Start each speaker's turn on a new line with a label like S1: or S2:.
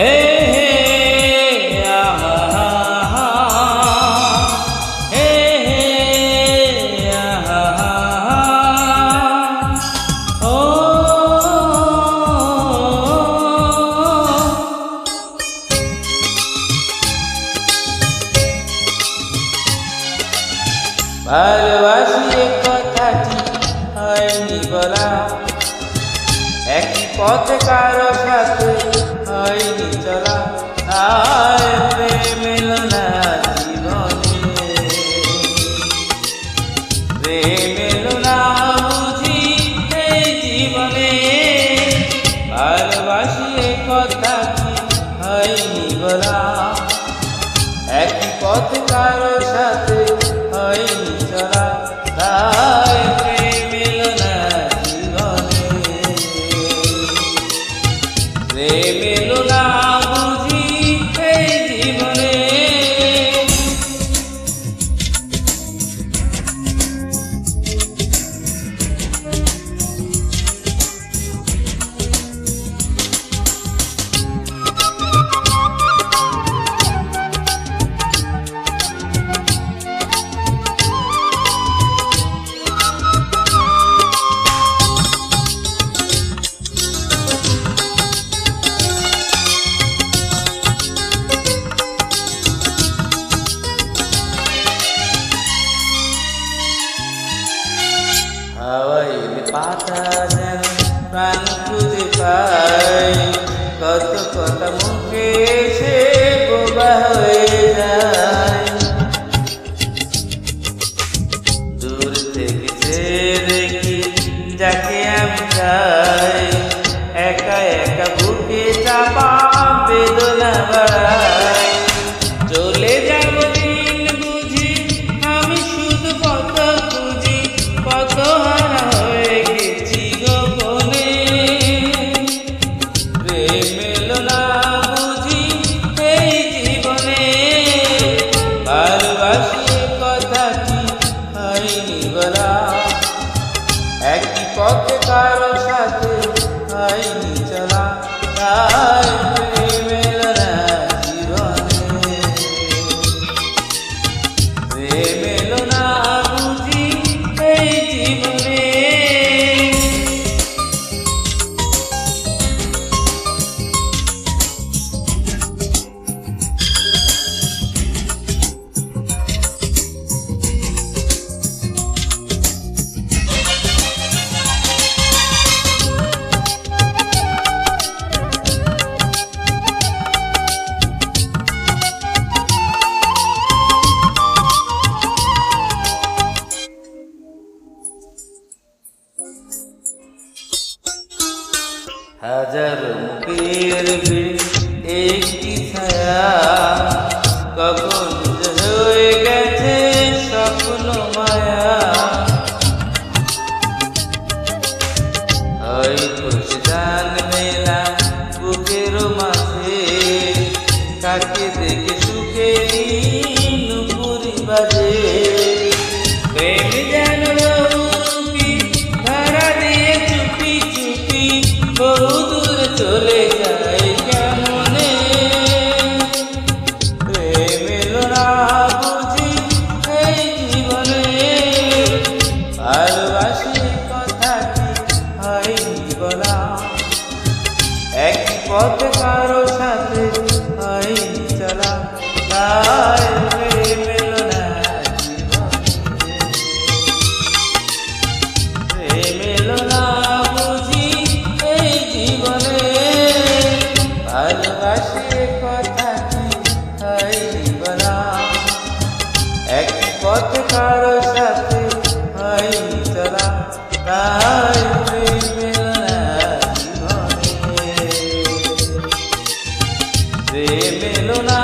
S1: হে হে ভালোবাসি কথাটি হয়নি বলা। একই পথে কারও সাথে হয়নি চলা আর প্রেম এলো না জীবনে। প্রেম এলো না বুঝি এই জীবনে ভালোবাসি এ কথাটি হয়নি বলা? একই পথে কারও সাথে প্রেম এলো পাতা যেন প্রাণ কত মুখে সে বোবা হয়ে যায়। দূর যাকে আমি চাই, একা একা বুকে চাপা বেদনা বাড়াই হয়নি বলা একই পথে কারও সাথে হয়নি চলা। হাজার মুখের ভিড় একটি ছায়া। কখন হয়ে গেছে স্বপ্ন মায়া। হয়তো এক পথ কারও সাথে হয় চলা তাই প্রেমের প্রেম না